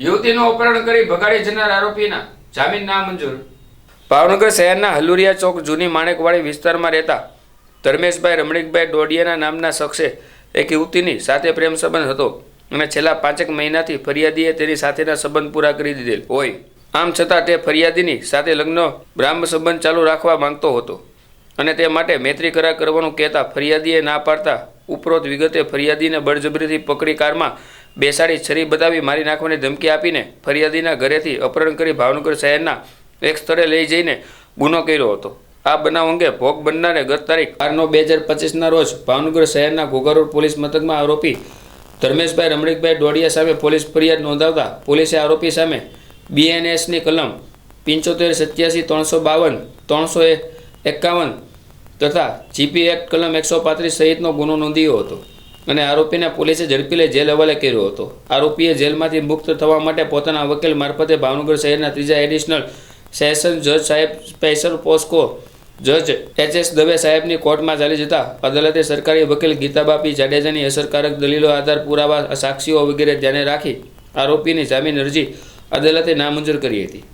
યુવતીનું અપહરણ કરી ભગાડી જનાર આરોપીના જામીન નામંજૂર ભાવનગર શહેરના હલુરિયા ચોક જૂની માણેકવાડી વિસ્તારમાં રહેતા ધર્મેશભાઈ રમણીકભાઈ ડોડિયાના નામના શખ્સે એક યુવતીની સાથે પ્રેમ સંબંધ હતો અને છેલ્લા પાંચેક મહિનાથી ફરિયાદીએ તેની સાથેના સંબંધ પૂરા કરી દીધેલ હોય. આમ છતાં તે ફરિયાદીની સાથે લગ્ન, બ્રાહ્મ સંબંધ ચાલુ રાખવા માંગતો હતો અને તે માટે મૈત્રી કરાર કરવાનું કહેતા ફરિયાદીએ ના પાડતા ઉપરોક્ત વિગતે ફરિયાદીને બળજબરીથી પકડી કારમાં બેસાડી છરી બતાવી મારી નાખવાની ધમકી આપીને ફરિયાદીના ઘરેથી અપહરણ કરી ભાવનગર શહેરના એક સ્થળે લઈ જઈને ગુનો કર્યો હતો. આ બનાવ અંગે ભોગ બનનારે ગત તારીખ બાર બે હજાર પચીસના રોજ ભાવનગર શહેરના ઘોઘારોડ પોલીસ મથકમાં આરોપી ધર્મેશભાઈ રમણીકભાઈ ડોડિયા સામે પોલીસ ફરિયાદ નોંધાવતા પોલીસે આરોપી સામે બીએનએસની કલમ પંચોતેર, સત્યાસી, ત્રણસો બાવન, ત્રણસો એકાવન તથા જીપી એક્ટ કલમ એકસો પાંત્રીસ સહિતનો ગુનો નોંધ્યો હતો. અને આરોપીને પોલીસે ઝડપી લઈ જેલ હવાલે કર્યો હતો આરોપીએ જેલમાંથી મુક્ત થવા માટે પોતાના વકીલ મારફતે ભાવનગર શહેરના ત્રીજા એડિશનલ સેશન જજ સાહેબ સ્પેશિયલ પોસ્કો જજ એચ એસ દવે સાહેબની કોર્ટમાં ચાલી જતા અદાલતે સરકારી વકીલ ગીતાબાપી જાડેજાની અસરકારક દલીલો આધાર પુરાવા, સાક્ષીઓ વગેરે ધ્યાને રાખી આરોપીની જામીન અરજી અદાલતે નામંજૂર કરી હતી